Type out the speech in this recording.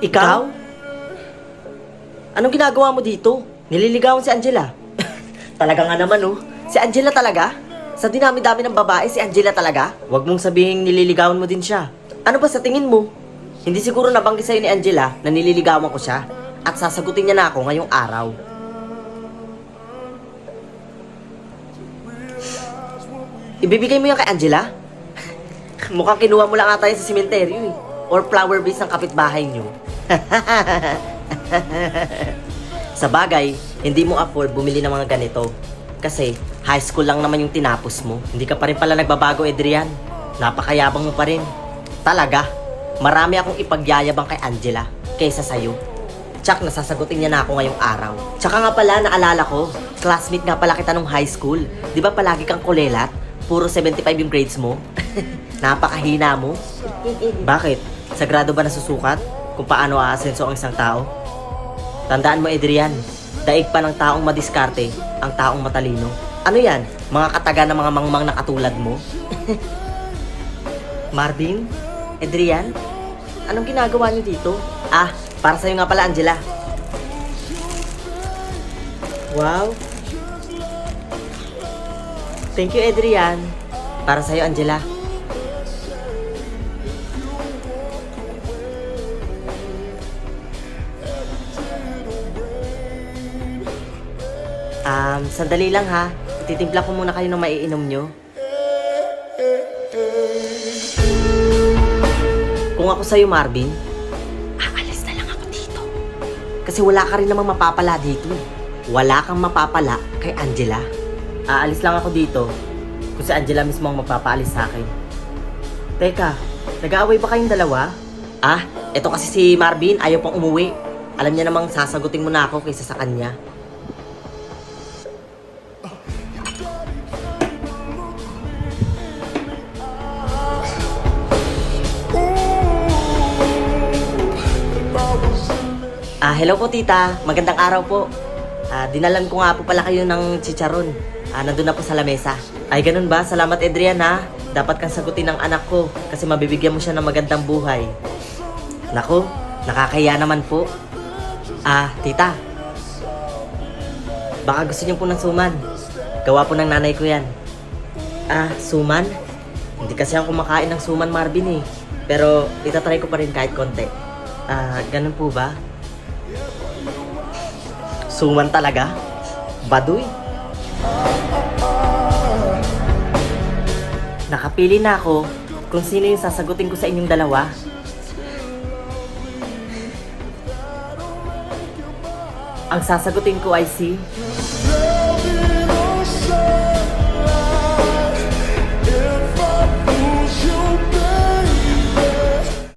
Ikaw? Anong ginagawa mo dito? Nililigawan si Angela. talaga nga naman oh. Si Angela talaga? Sa dinami-dami ng babae, si Angela talaga? Huwag mong sabihin nililigawan mo din siya. Ano ba sa tingin mo? Hindi siguro nabanggit sa'yo ni Angela na nililigawan ko siya at sasagutin niya na ako ngayong araw. Ibibigay mo yan kay Angela? Mukhang kinuha mo lang ata yan sa simenteryo eh. Or flower base ng kapitbahay niyo. sa bagay, hindi mo afford bumili ng mga ganito. Kasi high school lang naman yung tinapos mo. Hindi ka pa rin pala nagbabago, Adrian. Napakayabang mo pa rin. Talaga, marami akong ipagyayabang kay Angela kaysa sa'yo. Tsak, nasasagutin niya na ako ngayong araw. Tsaka nga pala, naalala ko, classmate nga pala kita nung high school. Di ba palagi kang kulelat? Puro 75 yung grades mo? Napakahina mo. Bakit? Sagrado ba nasusukat kung paano aasenso ang isang tao? Tandaan mo, Adrian, daig pa ng taong madiskarte ang taong matalino. Ano yan? Mga kataga ng mga mangmang na katulad mo? Marvin? Adrian? Anong ginagawa niyo dito? Ah, para sa'yo nga pala, Angela. Wow. Thank you, Adrian. Para sa'yo, Angela. Um, sandali lang ha. Titimpla ko muna kayo ng maiinom nyo. Kung ako sa'yo, Marvin, aalis na lang ako dito. Kasi wala ka rin namang mapapala dito. Wala kang mapapala kay Angela. Aalis lang ako dito kung si Angela mismo ang magpapaalis sa akin. Teka, nag-aaway ba kayong dalawa? Ah, eto kasi si Marvin ayaw pang umuwi. Alam niya namang sasagutin mo na ako kaysa sa kanya. Ah, hello po tita. Magandang araw po. Ah, dinalan ko nga po pala kayo ng chicharon. Ah, nandun na po sa lamesa. Ay, ganun ba? Salamat, Adrian, ha? Dapat kang sagutin ng anak ko kasi mabibigyan mo siya ng magandang buhay. Nako, nakakaya naman po. Ah, tita. Baka gusto niyo po ng suman. Gawa po ng nanay ko yan. Ah, suman? Hindi kasi ako kumakain ng suman, Marvin, eh. Pero itatry ko pa rin kahit konti. Ah, ganun po ba? Suman talaga? Baduy? Nakapili na ako kung sino yung sasagutin ko sa inyong dalawa. Ang sasagutin ko ay si...